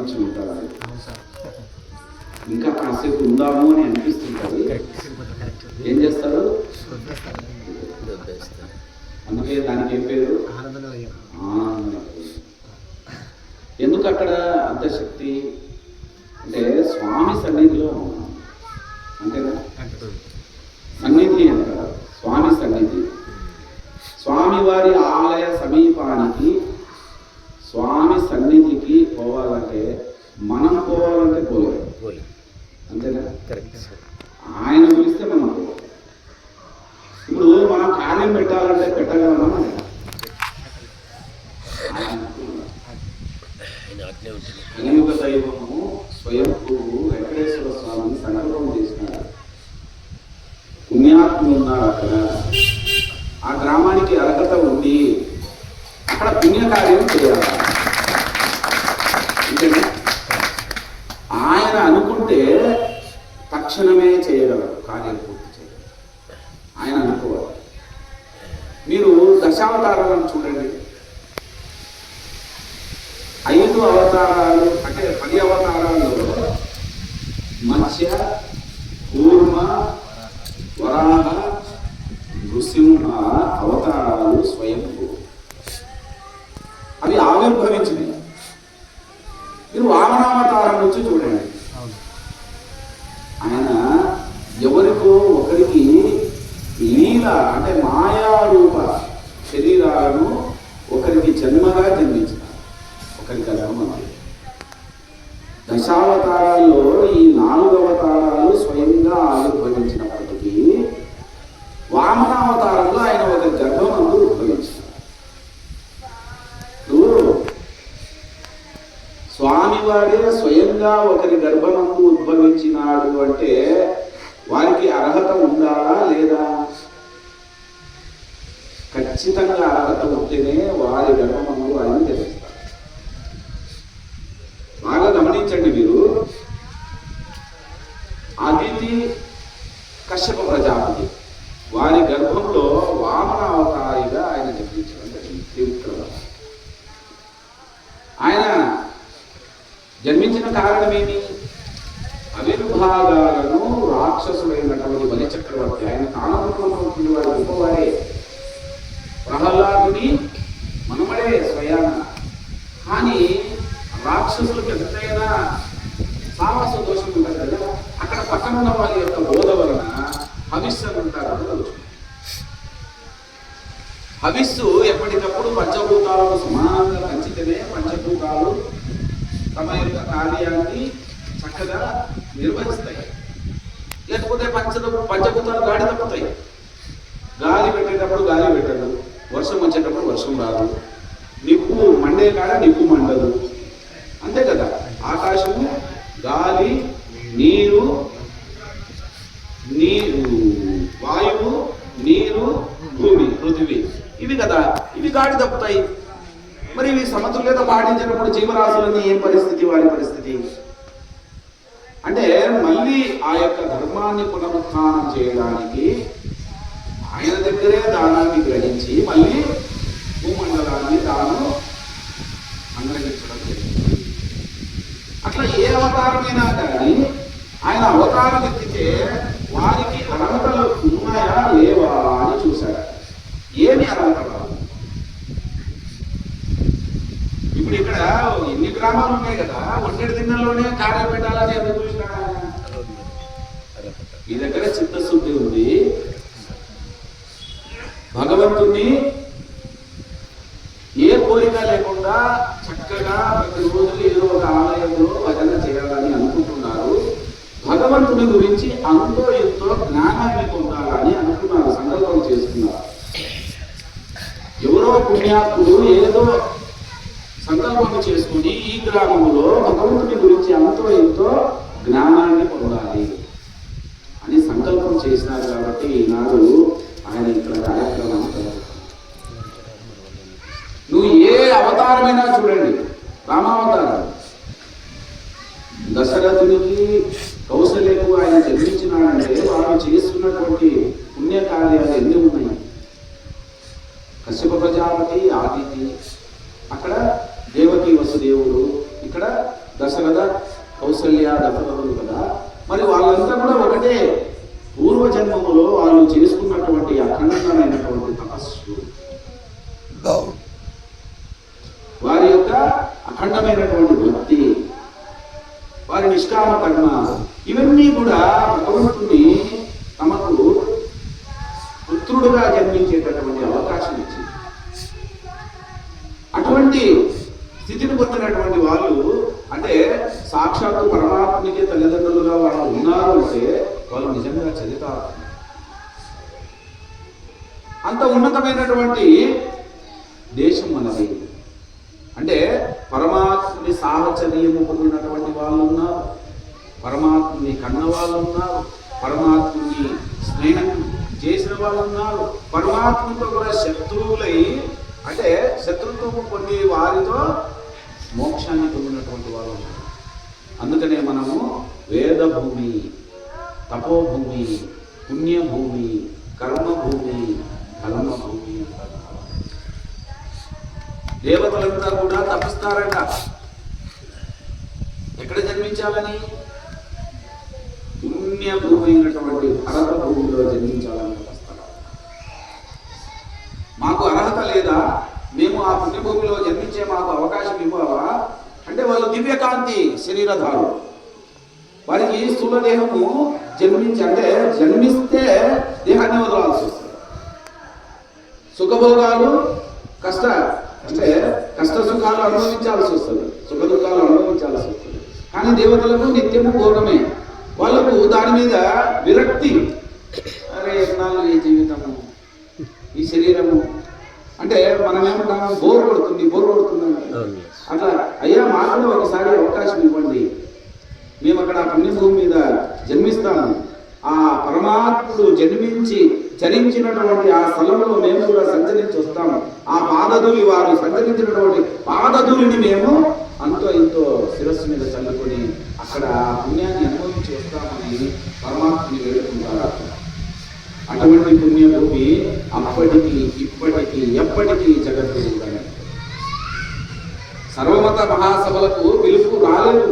గమనించి ఉంటారు ఇంకా కాసేపు ఉందాము అని అనిపిస్తుంటుంది. ఏం చేస్తారు? అందుకే దానికి ఏం పేరు? ఎందుకు అక్కడ అంతశక్తి అంటే స్వామి సన్నిధిలో అంతేనా? సన్నిధి అంటారు. స్వామి సన్నిధి. స్వామివారి ఆలయ సమీపానికి పోవాలంటే మనం పోవాలంటే పోలేం అంతేనా? ఆయన పిలిస్తే మనం పోవాలి ఇప్పుడు మనం కార్యం పెట్టాలంటే పెట్టగలమా మనం? ఆయన అనుకున్నాడు. కలియుగ దైవము స్వయంభూ వెంకటేశ్వర స్వామిని సంకల్పం చేసినాడు పుణ్యాత్ములు ఉన్నారు అక్కడ ఆ గ్రామానికి అర్హత ఉంది అక్కడ పుణ్యకార్యం చేయాలి అంతేనా? ఆయన అనుకుంటే తక్షణమే చేయగలరు కార్యం పూర్తి చేయగలరు ఆయన అనుకోవాలి మీరు అవతారాలు చూడండి. ఐదు అవతారాలు అంటే పది అవతారాలు. మత్స్య కూర్మ వరాహ నృసింహ అవతారాలు స్వయంభూ. అవి ఆవిర్భవించినాయి మీరు వామనావతారం నుంచి చూడండి. ఆయన ఎవరికో ఒకరికి లీల అంటే మాయారూప శరీరాలను ఒకరికి జన్మగా జన్మించిన ఒకరికి అధర్మం దశావతారాల్లో ఈ నాలుగు అవతారాలు స్వయంగా ఆవిర్భవించినప్పటికీ వామనావతారంలో ఆయన ఒక గర్భమందు ఉద్భవించారు. స్వామివారే స్వయంగా ఒకరి గర్భమందు ఉద్భవించినాడు అంటే వారికి అర్హత ఉండాలా లేదా? ఖచ్చితంగా అర్హత ఉంటేనే వారి ధర్మములు ఆయన తెలుస్తారు బాగా గమనించండి మీరు. అదితి కశ్యప ప్రజాపతి. వారి గర్భంలో వామన అవతారిగా ఆయన జన్మించడం జరిగింది ఆయన జన్మించిన కారణం ఏమి రాక్షసులైనటువంటి బలి చక్రవర్తి ఆయన కాలముటువంటి వారి గొప్పవారే ప్రహ్లాదుని మనమడే స్వయాన కానీ రాక్షసులకు ఎంతైనా సావాస దోషం ఉంటుంది కదా అక్కడ పక్కన ఉన్న వారి యొక్క బోధ వలన హవిస్సు అని ఉంటారు అని తెలుసు. హవిస్సు ఎప్పటికప్పుడు పంచభూతాలను చేస్తేనే పంచితేనే పంచభూతాలు తమ యొక్క కార్యాన్ని చక్కగా నిర్వహిస్తాయి. లేకపోతే పంచ పంచభూతాలు గాడి తప్పుతాయి. గాలి పెట్టేటప్పుడు గాలి పెట్టదు. వర్షం వచ్చేటప్పుడు వర్షం రాదు. నిప్పు మండే కాడ నిప్పు మండదు. అంతే కదా? ఆకాశము గాలి నీరు నీరు వాయువు నీరు భూమి పృథివీ. ఇవి కదా? ఇవి గాడి తప్పుతాయి. మరి ఇవి సమతుల్యత పాటించినప్పుడు జీవరాశులని ఏం పరిస్థితి? వారి పరిస్థితి? అంటే మళ్ళీ ఆ యొక్క ధర్మాన్ని పునరుత్నం చేయడానికి ఆయన దగ్గరే దానాన్ని గ్రహించి మళ్ళీ భూమండలాన్ని తాను అనుగ్రహించడం జరిగింది. అట్లా ఏ అవతారమైనా కానీ ఆయన అవతారం ఎత్తితే వారికి అర్హతలు ఉన్నాయా లేవా అని చూశాడు ఏమి అర్హత రాదు ఇప్పుడు ఇక్కడ ఎన్ని గ్రామాలు ఉన్నాయి కదా? ఒంటి దిన్నెల్లోనే కార్యం పెట్టాలని ఎందుకు చూసినాడు మీ దగ్గర చిత్తశుద్ధి ఉంది. భగవంతుని ఏ కోరిక లేకుండా చక్కగా ప్రతిరోజు ఏదో ఒక ఆలయంలో భజన చేయాలని అనుకుంటున్నారు. భగవంతుని గురించి అంతో ఎంతో జ్ఞానాన్ని పొందాలని అనుకున్నారు సంకల్పం చేసుకున్నారు ఎవరో పుణ్యాత్ముడు ఏదో సంకల్పం చేసుకుని ఈ గ్రామంలో భగవంతుని గురించి అంతో ఎంతో జ్ఞానాన్ని పొందాలి అని సంకల్పం చేసినారు కాబట్టి ఈనాడు ఆయన ఇక్కడ కార్యక్రమం నువ్వు ఏ అవతారమైనా చూడండి రామావతారం. దశరథునికి కౌశల్యకు ఆయన జన్మించినాడంటే వారు చేస్తున్నటువంటి పుణ్యకార్యాలు ఎన్ని ఉన్నాయి? కశ్యప ప్రజాపతి ఆదిత్య అక్కడ దేవకి వసుదేవుడు ఇక్కడ దశరథ కౌసల్య దశరథులు కదా మరి వాళ్ళంతా కూడా ఒకటే పూర్వజన్మములో వాళ్ళు చేసుకున్నటువంటి అఖండమైనటువంటి తపస్సు వారి యొక్క అఖండమైనటువంటి భక్తి వారి నిష్కామ కర్మ ఇవన్నీ కూడా భగవంతుని తమకు పుత్రుడుగా జన్మించేటటువంటి అవకాశం ఇచ్చింది. అటువంటి స్థితిని పొందినటువంటి వాళ్ళు అంటే సాక్షాత్తు పరమాత్మకి తల్లిదండ్రులుగా వాళ్ళు ఉన్నారు అంటే వాళ్ళు నిజంగా చరితారు అంత ఉన్నతమైనటువంటి దేశం మనది అంటే పరమాత్ముని సాహచర్యము పొందినటువంటి వాళ్ళు ఉన్నారు పరమాత్ముని కన్న వాళ్ళు ఉన్నారు పరమాత్ముని స్నేహం చేసిన వాళ్ళు ఉన్నారు పరమాత్మతో కూడా శత్రువులై అంటే శత్రుత్వము పొంది వారితో మోక్షాన్ని పొందినటువంటి వాళ్ళు ఉన్నారు. అందుకనే మనము వేదభూమి తపోభూమి పుణ్యభూమి కర్మభూమి కర్మభూమి దేవతలంతా కూడా తపిస్తారట. ఎక్కడ జన్మించాలని? పుణ్యభూమి అయినటువంటి భరత భూమిలో జన్మించాలని తప్పిస్తారు మాకు అర్హత లేదా? మేము ఆ పుణ్యభూమిలో జన్మించే మాకు అవకాశం ఇవ్వాలా? అంటే వాళ్ళు దివ్యకాంతి శరీరధారులు. వారికి స్థూల దేహము జన్మించి అంటే జన్మిస్తే దేహాన్ని వదలాల్సి వస్తుంది. సుఖభోగాలు కష్ట అంటే కష్ట సుఖాలు అనుభవించాల్సి వస్తుంది. సుఖ దుఃఖాలు అనుభవించాల్సి వస్తుంది. కానీ దేవతలకు నిత్యము భోగమే వాళ్ళకు దాని మీద విరక్తి. అరే ఎన్నాళ్ళు ఈ జీవితము ఈ శరీరము అంటే మనం ఏమంటాం బోర్ కొడుతుంది బోర్ కొడుతుంది అంటాం. అట్లా అయ్యా మాకు ఒకసారి అవకాశం ఇవ్వండి. మేము అక్కడ ఆ పుణ్యభూమి మీద జన్మిస్తాము. ఆ పరమాత్ముడు జన్మించి చరించినటువంటి ఆ స్థలంలో మేము కూడా సంచరించి వస్తాము. ఆ పాదధూలి వారు సంచరించినటువంటి పాదధూలిని మేము అంతో ఇంతో శిరస్సు మీద చల్లుకొని అక్కడ ఆ పుణ్యాన్ని అనుభవించి వస్తామని పరమాత్ముని వేడుకుంటారు అటువంటి పుణ్యభూమి అప్పటికి ఇప్పటికి ఎప్పటికీ జగత్తు సర్వమత మహాసభలకు పిలుపు రాలేదు.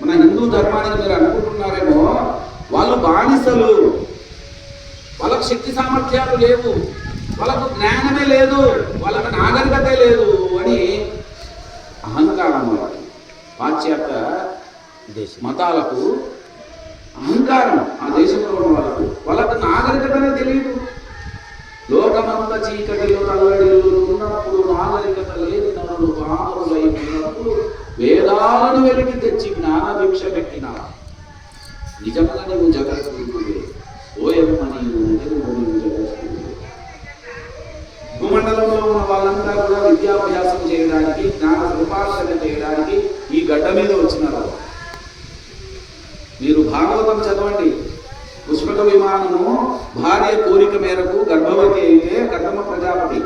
మన హిందూ ధర్మానికి మీరు అనుకుంటున్నారేమో వాళ్ళు బానిసలు. వాళ్ళకు శక్తి సామర్థ్యాలు లేవు. వాళ్ళకు జ్ఞానమే లేదు. వాళ్ళకు నాగరికత లేదు అని అహంకారం వాళ్ళకి పాశ్చాత్య మతాలకు అహంకారం ఆ దేశంలో ఉన్న వాళ్ళకు. వాళ్ళకు నాగరికతనే తెలియదు. లోకమంత చీకటిలో నల్లడిలో ఉన్నప్పుడు నాగరికత లేని నరులు పామరులై ఉన్నప్పుడు వేదాలను వెలికి తెచ్చి జ్ఞాన భిక్ష పెట్టిన. నిజంగా నువ్వు జగద్గురువే. ఓయమ్మ నీవు నిజంగా నీవు జగద్గురువే. భూమండలంలో ఉన్న వాళ్ళంతా కూడా విద్యాభ్యాసం చేయడానికి జ్ఞాన సంపాదన చేయడానికి ఈ గడ్డ మీద వచ్చినారు. మీరు భాగవతం చదవండి. పుష్పక విమానము భార్య కోరిక మేరకు గర్భవతి అయితే కర్దమ ప్రజాపతి.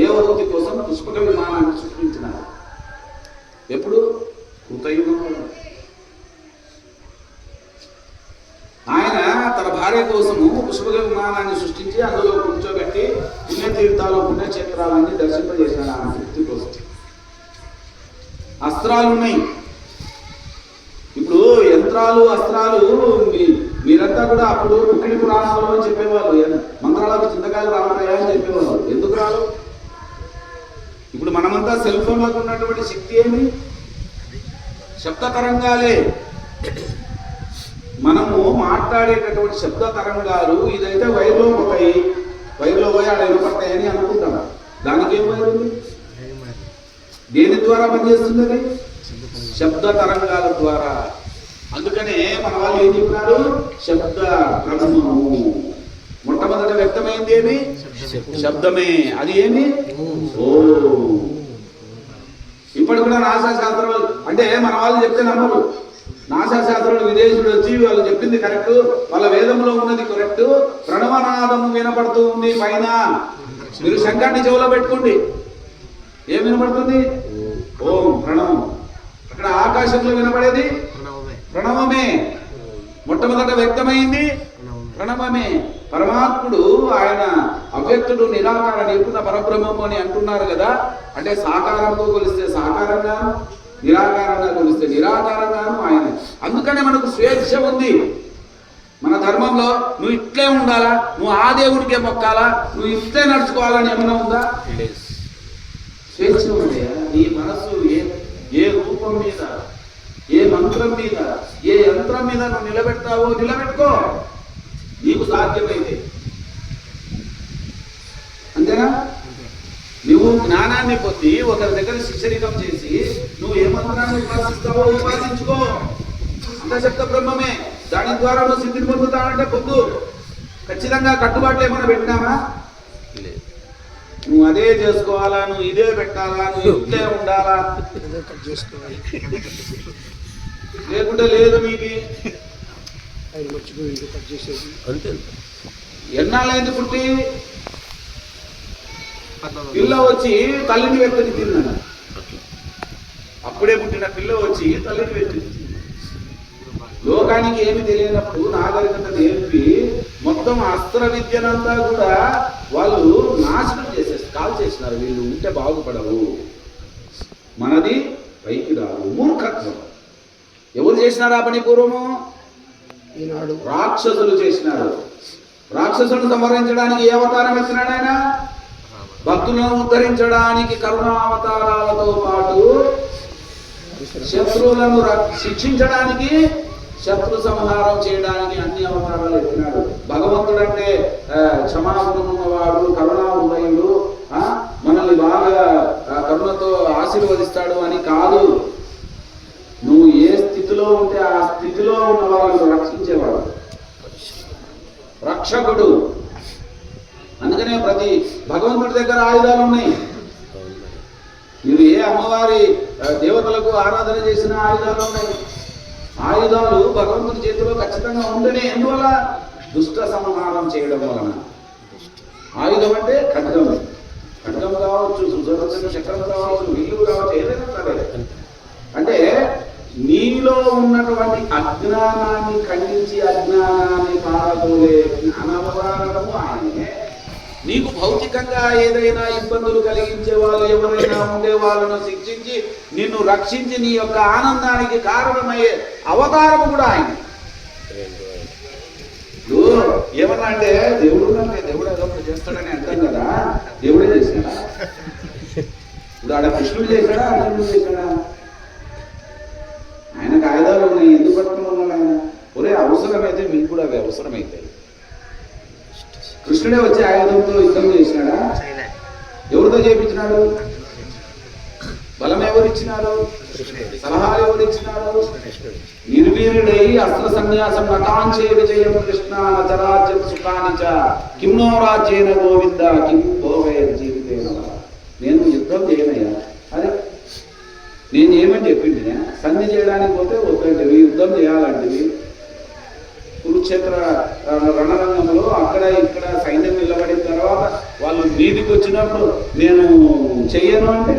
దేవహూతి కోసం పుష్పక విమానాన్ని సృష్టించినారు. ఎప్పుడు? కృతయుగంలో. ఆయన తన భార్య కోసము పుష్పక విమానాన్ని సృష్టించి అందులో కూర్చోబెట్టి పుణ్యతీర్థాలు పుణ్యక్షేత్రాలన్నీ దర్శింపజేశాడు ఆమె తృప్తి కోసం. అస్త్రాలు ఉన్నాయి మంత్రాలు అస్త్రాలు మీ- మీరంతా కూడా అప్పుడు కుక్కిడి పురాణాలలో చెప్పేవాళ్ళు. మంత్రాలకు చింతకాయలు రావాలయా అని చెప్పేవాళ్ళు. ఎందుకు రాదు? ఇప్పుడు మనమంతా సెల్ ఫోన్లకు ఉన్నటువంటి శక్తి ఏమి? శబ్ద తరంగాలే మనము మాట్లాడేటటువంటి శబ్ద తరంగాలు ఇదైతే వైర్లో పోతాయి. వైర్లో పోయి ఆడ వినపడతాయని అనుకుంటాం. దానికి ఏం వైర్ ఉంది? దేని ద్వారా పనిచేస్తుంది అది? శబ్ద తరంగాల ద్వారా. అందుకనే మన వాళ్ళు ఏం చెప్పినారు? శబ్ద బ్రహ్మము మొట్టమొదట వ్యక్తమైంది ఏమి? శబ్దమే. అది ఏమి? ఓ. ఇప్పటి కూడా నాసా శాస్త్రం అంటే మన వాళ్ళు చెప్తే నమ్మరు. నాసా శాస్త్రులు విదేశీయుడు వచ్చి వాళ్ళు చెప్పింది కరెక్ట్. వాళ్ళ వేదంలో ఉన్నది కరెక్ట్. ప్రణవనాదము వినపడుతూ ఉంది పైన. మీరు శంఖాన్ని చెవులో పెట్టుకోండి. ఏం వినపడుతుంది? ఓం ప్రణవం. అక్కడ ఆకాశంలో వినపడేది? ప్రణవమే మొట్టమొదట వ్యక్తమైంది ప్రణవమే పరమాత్ముడు ఆయన అవ్యక్తుడు నిరాకార నిర్గుణ పరబ్రహ్మము అని అంటున్నారు కదా. అంటే సాకారంతో కొలిస్తే సాకారంగా నిరాకారంగా కొలిస్తే నిరాకారంగాను ఆయన. అందుకనే మనకు స్వేచ్ఛ ఉంది. మన ధర్మంలో నువ్వు ఇట్లే ఉండాలా? నువ్వు ఆ దేవుడికే మొక్కాలా? నువ్వు ఇట్లే నడుచుకోవాలని ఏమైనా ఉందా? స్వేచ్ఛ ఉంది? నీ మనసు ఏ ఏ రూపం మీద ఏ మంత్రం మీద ఏ యంత్రం మీద నువ్వు నిలబెడతావో నిలబెట్టుకో. నీకు సాధ్యమైతే అంతేనా? నువ్వు జ్ఞానాన్ని పొంది ఒకరి దగ్గర శిక్షరికం చేసి నువ్వు ఏ మంత్రాన్ని ఉపాసిస్తావో ఉపాసించుకో. అంతశక్త బ్రహ్మమే. దాని ద్వారా నువ్వు సిద్ధిని పొందుతావంటే పొందు. ఖచ్చితంగా కట్టుబాట్లు ఏమైనా పెట్టినామా నువ్వు అదే చేసుకోవాలా? నువ్వు ఇదే పెట్టాలా? నువ్వు ఇట్లే ఉండాలా? లేకుంటే లేదు మీకు. అంతే. ఎన్నాళ్ళైంది పుట్టి? పిల్ల వచ్చి తల్లిని వ్యక్తిని తిన్నాను అప్పుడే పుట్టిన పిల్ల వచ్చి తల్లిని వ్యక్తిని లోకానికి ఏమి తెలియనప్పుడు నాగరికత నేర్పి మొత్తం అస్త్ర విద్యనంతా కూడా వాళ్ళు నాశనం చేసేసి కాల్ చేసినారు. వీళ్ళు ఉంటే బాగుపడవు. మనది పైకి రాదు. మూర్ఖత్వం. చేసినారు పని పూర్వము? ఈనాడు రాక్షసులు చేసినారు రాక్షసులను సంహరించడానికి ఏ అవతారం ఎత్తినాడు ఆయన? భక్తులను ఉద్ధరించడానికి కరుణావతారాలతో పాటు శత్రువులను శిక్షించడానికి శత్రు సంహారం చేయడానికి అన్ని అవతారాలు ఎత్తినాడు భగవంతుడు అంటే క్షమాగుణం ఉన్నవాడు కరుణా హృదయుడు ఆ, మనల్ని బాగా కరుణతో ఆశీర్వదిస్తాడు అని కాదు. నువ్వు స్థితిలో ఉంటే ఆ స్థితిలో ఉన్న వాళ్ళను రక్షించేవాడు. రక్షకుడు. అందుకనే ప్రతి భగవంతుడి దగ్గర ఆయుధాలు ఉన్నాయి. మీరు ఏ అమ్మవారి దేవతలకు ఆరాధన చేసిన ఆయుధాలు ఉన్నాయి? ఆయుధాలు భగవంతుడి చేతిలో ఖచ్చితంగా ఉంటేనే ఎందువల్ల? దుష్ట సంహారం చేయడం వలన. ఆయుధం అంటే ఖడ్గం. ఖడ్గం కావచ్చు సుదర్శన చక్రం కావచ్చు విల్లు కావచ్చు ఏదైనా సరే. అంటే నీలో ఉన్నటువంటి అజ్ఞానాన్ని ఖండించి అజ్ఞానాన్ని పారదోలే జ్ఞానవతారము ఆయనే. నీకు భౌతికంగా ఏదైనా ఇబ్బందులు కలిగించే వాళ్ళు ఎవరైనా ఉండే వాళ్ళను శిక్షించి నిన్ను రక్షించి నీ యొక్క ఆనందానికి కారణమయ్యే అవతారము కూడా ఆయన. ఏమన్నా అంటే దేవుడు అంటే దేవుడు ఏదో ఒకటి చేస్తాడని అంటాం కదా. దేవుడే చేశాడా ఇప్పుడు ఆడ కృష్ణుడు చేశాడా? అర్జునుడు చేశాడా? ఆయనకు ఉన్నాయి ఎందుకు పట్టుకున్నాడు ఆయన? ఒరే అవసరమైతే మీకు కూడా అవి అవసరమైతాయి కృష్ణుడే వచ్చి ఆయుధంతో యుద్ధం చేసినాడా? ఎవరితో చేపించినాడు బలం ఎవరు ఇచ్చినారు సలహాలు ఎవరు ఇచ్చినారు అస్త్ర సన్యాసం నకాంచే విజయం కృష్ణ నచరాజ్యం సుఖాని చ. రాజ్యేన గోవింద కిం భోగయ జీవితేన నేను యుద్ధం చేయనయ్యా. నేను ఏమని చెప్పింది? సంధి చేయడానికి పోతే వద్దంటివి యుద్ధం చేయాలంటివి కురుక్షేత్ర రణరంగంలో అక్కడ ఇక్కడ సైన్యం నిలబడిన తర్వాత వాళ్ళు మీదికి వచ్చినప్పుడు నేను చెయ్యను అంటే?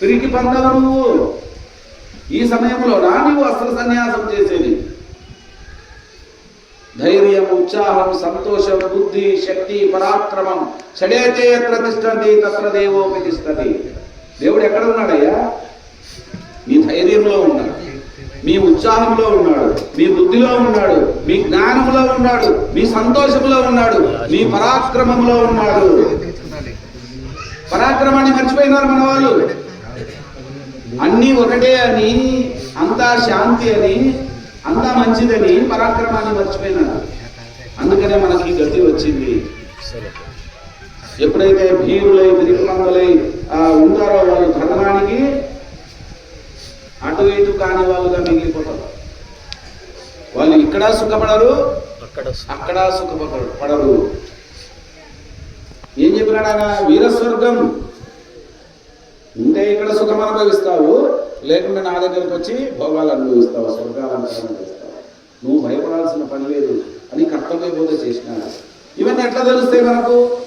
తిరిగి పందవు నువ్వు. ఈ సమయంలో నా నీవు అస్త్ర సన్యాసం చేసేది. ధైర్యం ఉత్సాహం సంతోషం బుద్ధి శక్తి పరాక్రమం. షడేతే ఎత్ర తత్ర దేవోపి దేవుడు ఎక్కడ ఉన్నాడయ్యా? మీ ధైర్యంలో ఉన్నాడు. మీ ఉత్సాహంలో ఉన్నాడు. మీ బుద్ధిలో ఉన్నాడు. మీ జ్ఞానంలో ఉన్నాడు. మీ సంతోషంలో ఉన్నాడు. మీ పరాక్రమంలో ఉన్నాడు. పరాక్రమాన్ని మర్చిపోయినారు మన వాళ్ళు. అన్నీ ఒకటే అని అంతా శాంతి అని అంతా మంచిదని పరాక్రమాన్ని మర్చిపోయినారు. అందుకనే మనకి గతి వచ్చింది. ఎప్పుడైతే భీరులై విరికులందలై ఉంటారో వాళ్ళు ధర్మానికి అటు ఇటు కాని వాళ్ళుగా మిగిలిపోతారు. వాళ్ళు ఇక్కడ సుఖపడరు అక్కడ అక్కడ సుఖపడరు పడరు. ఏం చెప్పినాడు ఆయన? వీరస్వర్గం. ఉంటే ఇక్కడ సుఖం అనుభవిస్తావు లేకుంటే నా దగ్గరకు వచ్చి భోగాలు అనుభవిస్తావు స్వర్గాలు అనుభవిస్తావు. నువ్వు భయపడాల్సిన పని లేదు అని కర్తవ్య బోధ చేసినాడు. ఇవన్నీ ఎట్లా తెలుస్తాయి మనకు?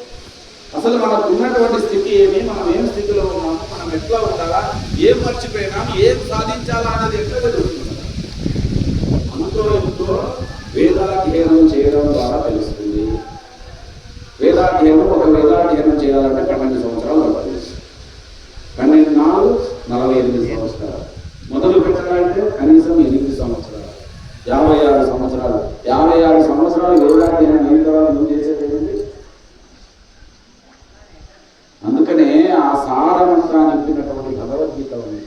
అసలు మనకు ఉన్నటువంటి స్థితి ఏమి? మనం ఏం స్థితిలో ఉన్నాము మనం ఎట్లా ఉండాలా? ఏం మర్చిపోయినాం? ఏం సాధించాలా అనేది ఎట్లా తెలుస్తుంది? అంతో ఎంతో వేదాధ్యయనం చేయడం ద్వారా తెలుస్తుంది. వేదాధ్యయనం ఒక వేదాధ్యయనం చేయాలంటే పన్నెండు సంవత్సరాలు పడుతుంది పన్నెండు నాలుగు నలభై ఎనిమిది సంవత్సరాలు మొదలు పెట్టాలంటే కనీసం ఎనిమిది సంవత్సరాలు యాభై ఆరు సంవత్సరాలు యాభై ఆరు సంవత్సరాలు వేదాధ్యయనం అయిన తర్వాత నువ్వు చేసేది ఏంటి అందుకనే ఆ సారమంతా నింపినటువంటి భగవద్గీత ఉంది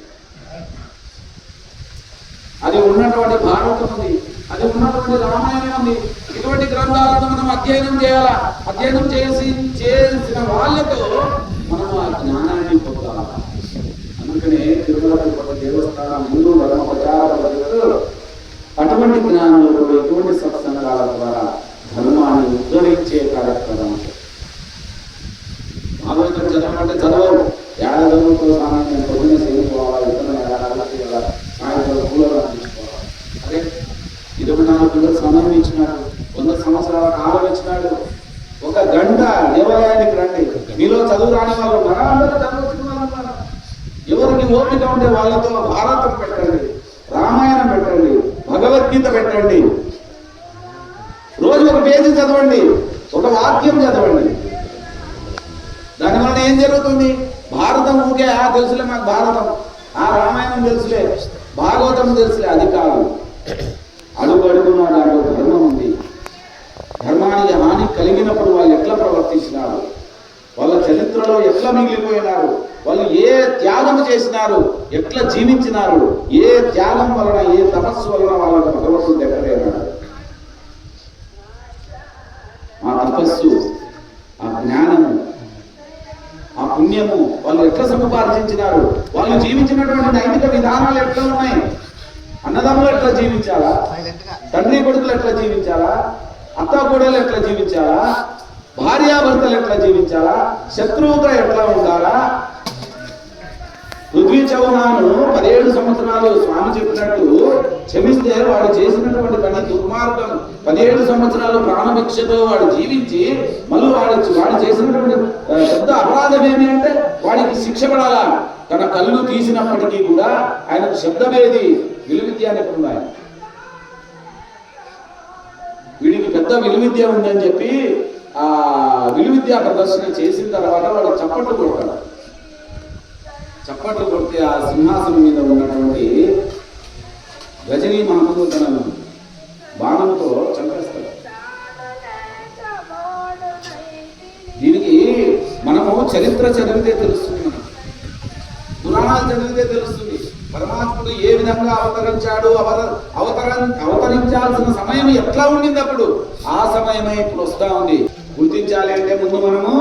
అది ఉన్నటువంటి భారతం ఉంది అది ఉన్నటువంటి రామాయణం ఉంది ఇటువంటి గ్రంథాలను మనం అధ్యయనం చేయాలా అధ్యయనం చేసి చేసిన వాళ్ళతో మనం ఆ జ్ఞానాన్ని పొందాలి? అందుకనే తిరుమల తిరుపతి దేవస్థానం ముందు వరం ప్రచార పద్ధతులు అటువంటి జ్ఞానంలో ఎటువంటి సత్సంగాల ద్వారా ధర్మాన్ని ఉద్ధరించే కార్యక్రమం. భాగవతం చదవమంటే చదవరు. ఏడాదితో సామాన్యం పొద్దున్న చేరుకోవాలి ఇతర ఏడాది సాయంత్రం కూలర్ తీసుకోవాలి. అదే ఇరవై నాలుగు గంటల సమయం ఇచ్చినాడు. వంద సంవత్సరాల కాలం ఇచ్చినాడు. ఒక గంట దేవాలయానికి రండి. మీలో చదువు రాని వాళ్ళు ఉన్నారా? అందరూ చదువుతున్న వాళ్ళు ఉన్నారా? ఎవరికి ఓపిక ఉంటే వాళ్ళతో భారతం పెట్టండి రామాయణం పెట్టండి భగవద్గీత పెట్టండి. రోజు ఒక పేజీ చదవండి ఒక వాక్యం చదవండి. దానివల్ల ఏం జరుగుతుంది? భారతం ఊకే ఆ తెలుసులే మాకు భారతం ఆ రామాయణం తెలుసులే భాగవతం తెలుసులే అది కాదు. అడుగు అడుగున దాంట్లో ధర్మం ఉంది. ధర్మానికి హాని కలిగినప్పుడు వాళ్ళు ఎట్లా ప్రవర్తించినారు? వాళ్ళ చరిత్రలో ఎట్లా మిగిలిపోయినారు? వాళ్ళు ఏ త్యాగం చేసినారు? ఎట్లా జీవించినారు? ఏ త్యాగం వలన ఏ తపస్సు వలన వాళ్ళ భగవంతుడు దగ్గరైనాడు ఆ తపస్సు ఆ జ్ఞానము ఆ పుణ్యము వాళ్ళు ఎట్లా సముపార్జించినారు? వాళ్ళు జీవించినటువంటి నైతిక విధానాలు ఎట్లా ఉన్నాయి? అన్నదమ్ములు ఎట్లా జీవించాలా? తండ్రి కొడుకులు ఎట్లా జీవించాలా? అత్త కూడలు ఎట్లా జీవించాలా? భార్యాభర్తలు ఎట్లా జీవించాలా? శత్రువుగా ఎట్లా ఉండాలా? పృథ్వీ చౌహాను పదిహేడు సంవత్సరాలు స్వామి చెప్పినట్టు క్షమిస్తే వాడు చేసినటువంటి పని దుర్మార్గం. పదిహేడు సంవత్సరాలు ప్రాణభిక్షతో వాడు జీవించి మళ్ళీ వాడు వాడు చేసినటువంటి పెద్ద అపరాధం ఏమి అంటే వాడికి శిక్ష పడాలా? తన కళ్ళు తీసినప్పటికీ కూడా ఆయనకు శబ్దమేది విలువిద్య నిపుణుడు ఆయన వీడికి పెద్ద విలువిద్య ఉందని చెప్పి ఆ విలువిద్య ప్రదర్శన చేసిన తర్వాత వాళ్ళు చప్పట్లు కొడతారు. చప్పట్లు కొడితే ఆ సింహాసనం మీద ఉన్నటువంటి గజనీ మహమ్మదు తన బాణంతో చంపేస్తాడు దీనికి మనము చరిత్ర చదివితే తెలుస్తుంది మనకు. పురాణాలు చదివితే తెలుస్తుంది. పరమాత్ముడు ఏ విధంగా అవతరించాడు అవత అవతర అవతరించాల్సిన సమయం ఎట్లా ఉండింది అప్పుడు? ఆ సమయమే ఇప్పుడు వస్తా ఉంది. గుర్తించాలి అంటే ముందు మనము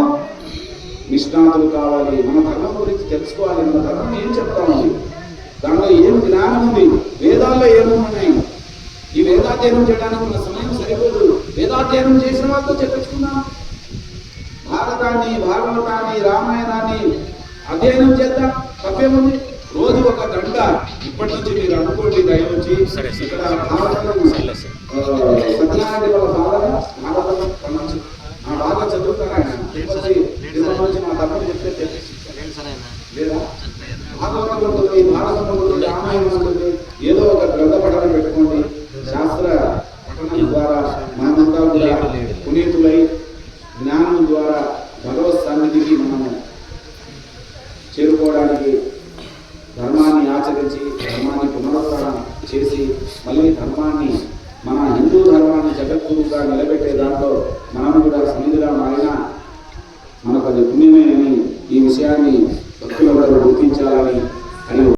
నిష్ణాతులు కావాలి. మన ధర్మం గురించి తెలుసుకోవాలి మన ధర్మం ఏం చెప్తా ఉంది దానిలో ఏం జ్ఞానం ఉంది? వేదాల్లో ఏమున్నాయి? ఈ వేదాధ్యయనం చేయడానికి మన సమయం సరిపోదు. వేదాధ్యయనం చేసిన వాళ్ళతో చెప్పించుకుందాం. భారతాన్ని భాగవతాన్ని రామాయణాన్ని అధ్యయనం చేద్దాం. తప్పేముంది? రోజు ఒక గంట ఇప్పటి నుంచి మీరు అనుకోండి దయ వచ్చి ఇక్కడ భారతం సత్యనారాయణ వాళ్ళ భారత భారతం ఆ బాగా చదువుతాను ఆయన